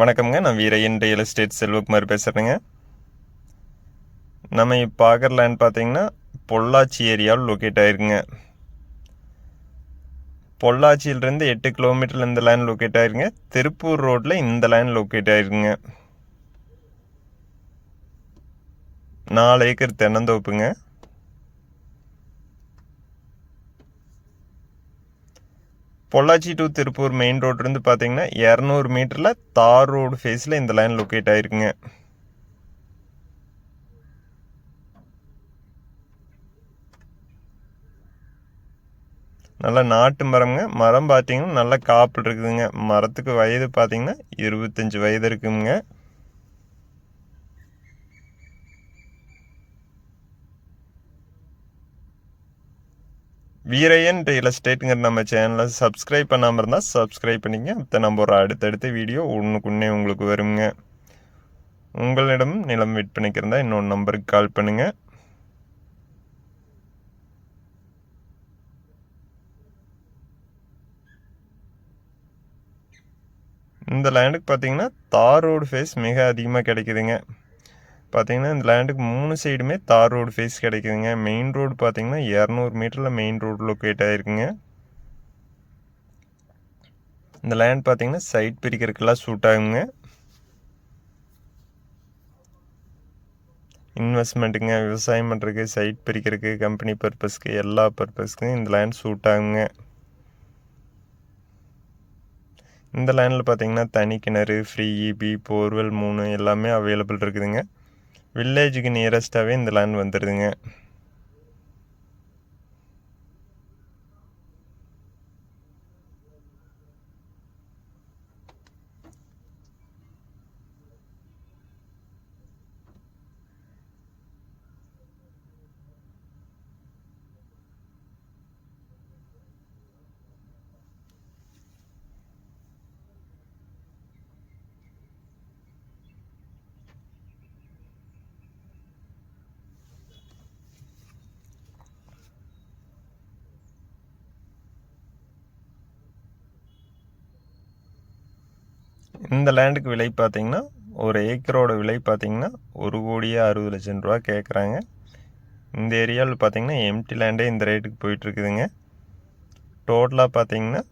வணக்கம்ங்க. நான் Veeraiyan real estate Selvakumar பேசுகிறேங்க நம்ம இப்போ பார்க்குற லேண்ட் பார்த்தீங்கன்னா பொள்ளாச்சி ஏரியாவில் லொக்கேட் ஆயிருக்குங்க. பொள்ளாச்சியிலிருந்து எட்டு கிலோமீட்டரில் இந்த லேண்ட் லொக்கேட் ஆயிருங்க திருப்பூர் ரோட்டில் இந்த லேண்ட் லொக்கேட் ஆயிருக்குங்க. நாலு ஏக்கர் தென்னந்தோப்புங்க. பொள்ளாச்சி டு திருப்பூர் மெயின் ரோட்லேருந்து பார்த்தீங்கன்னா இரநூறு மீட்டரில் தார் ரோடு ஃபேஸில் இந்த லைன் லொக்கேட் ஆயிருக்குங்க. நல்ல நாட்டு மரம்ங்க. மரம் பார்த்தீங்கன்னா நல்ல காப்பில் இருக்குதுங்க. மரத்துக்கு வயது பார்த்தீங்கன்னா இருபத்தஞ்சி வயது இருக்குங்க. வீரையன் ரியல் எஸ்டேட்டுங்கிற நம்ம சேனலை சப்ஸ்கிரைப் பண்ணாமல் இருந்தால் சப்ஸ்கிரைப் பண்ணிங்க. அப்போ நம்ம ஒரு அடுத்தடுத்த வீடியோ ஒன்றுக்குன்னே உங்களுக்கு வருங்க. உங்களிடம் நிலம் விற்பனைக்கு இருந்தால் இன்னொரு நம்பருக்கு கால் பண்ணுங்கள் இந்த லேண்டுக்கு பார்த்தீங்கன்னா தார் ரோடு ஃபேஸ் மிக அதிகமாக கிடைக்குதுங்க. பார்த்தீங்கன்னா இந்த லேண்டுக்கு மூணு சைடுமே தார் ரோடு ஃபேஸ் கிடைக்குதுங்க. மெயின் ரோடு பார்த்தீங்கன்னா இரநூறு மீட்டரில் மெயின் ரோடு லொக்கேட் ஆகிருக்குங்க இந்த லேண்ட் பார்த்தீங்கன்னா சைட் பிரிக்கிறதுக்கெல்லாம் சூட் ஆகுங்க. இன்வெஸ்ட்மெண்ட்டுங்க விவசாயம் பண்ணுறதுக்கு சைட் பிரிக்கிறதுக்கு கம்பெனி பர்பஸ்க்கு எல்லா பர்பஸ்க்கும் இந்த லேண்ட் சூட் ஆகுங்க. இந்த லேண்டில் பார்த்தீங்கன்னா தனி கிணறு ஃப்ரீ இபி போர்வெல் மூணு எல்லாமே அவைலபிள் இருக்குதுங்க. வில்லேஜுக்கு நியரஸ்ட்டாகவே இந்த லேண்ட் வந்துடுதுங்க இந்த லேண்டுக்கு விலை பார்த்திங்கன்னா ஒரு ஏக்கரோட விலை பார்த்தீங்கன்னா ஒரு கோடியே அறுபது லட்சம் ரூபா கேட்குறாங்க. இந்த ஏரியாவில் பார்த்தீங்கன்னா எம்டி லேண்டே இந்த ரேட்டுக்கு போயிட்டுருக்குதுங்க. டோட்டலாக பார்த்தீங்கன்னா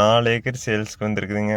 நாலு ஏக்கர் சேல்ஸ்க்கு வந்துருக்குதுங்க.